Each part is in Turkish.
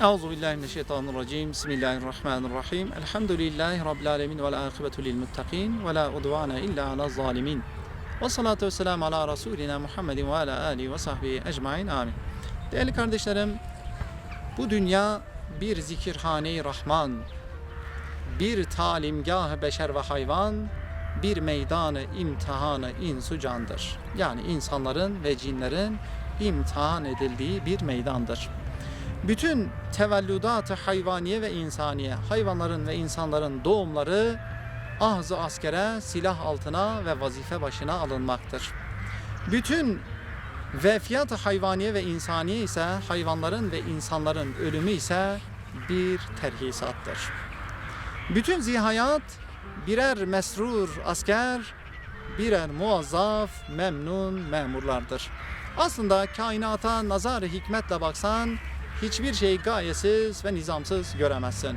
Euzu billahi mineşşeytanirracim. Bismillahirrahmanirrahim. Elhamdülillahi rabbil alamin ve akibetu lil muttaqin ve la udvana illa alel zalimin. Ve salatu vesselam ala rasulina Muhammedin ve ala alihi ve sahbihi ecmaîn. Amin. Değerli kardeşlerim, bu dünya bir zikirhane-i Rahman, bir talimgah beşer ve hayvan, bir meydanı imtihanı insu candır. Yani insanların ve cinlerin imtihan edildiği bir meydandır. Bütün tevellüdat-ı hayvaniye ve insaniye, hayvanların ve insanların doğumları ahzı askere, silah altına ve vazife başına alınmaktır. Bütün vefiyat-ı hayvaniye ve insaniye ise hayvanların ve insanların ölümü ise bir terhisattır. Bütün zihayat birer mesrur asker, birer muazzaf, memnun memurlardır. Aslında kainata nazar hikmetle baksan hiçbir şey gayesiz ve nizamsız göremezsin.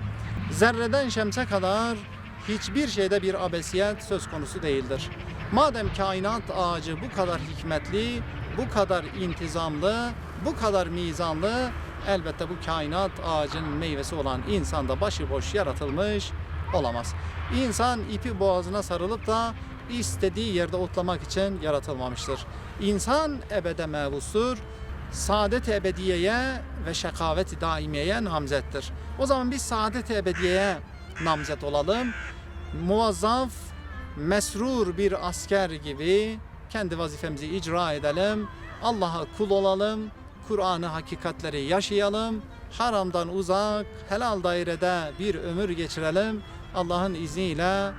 Zerreden şemse kadar hiçbir şeyde bir abesiyet söz konusu değildir. Madem kainat ağacı bu kadar hikmetli, bu kadar intizamlı, bu kadar mizanlı, elbette bu kainat ağacının meyvesi olan insan da başıboş yaratılmış olamaz. İnsan ipi boğazına sarılıp da istediği yerde otlamak için yaratılmamıştır. İnsan ebede mevustur. Saadet ebediyeye ve şekavet daimiyeye namzettir. O zaman biz saadet ebediyeye namzet olalım. Muvazzaf, mesrur bir asker gibi kendi vazifemizi icra edelim. Allah'a kul olalım. Kur'an'ı hakikatleri yaşayalım. Haramdan uzak, helal dairede bir ömür geçirelim. Allah'ın izniyle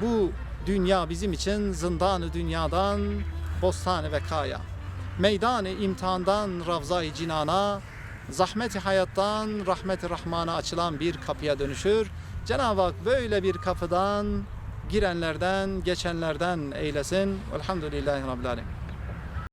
bu dünya bizim için zindanı dünyadan bostanı vekaya. Meydanı imtihandan ravza-i cinana, zahmeti hayattan rahmeti rahmana açılan bir kapıya dönüşür. Cenab-ı Hak böyle bir kapıdan girenlerden, geçenlerden eylesin. Elhamdülillahi Rabbil Alemin.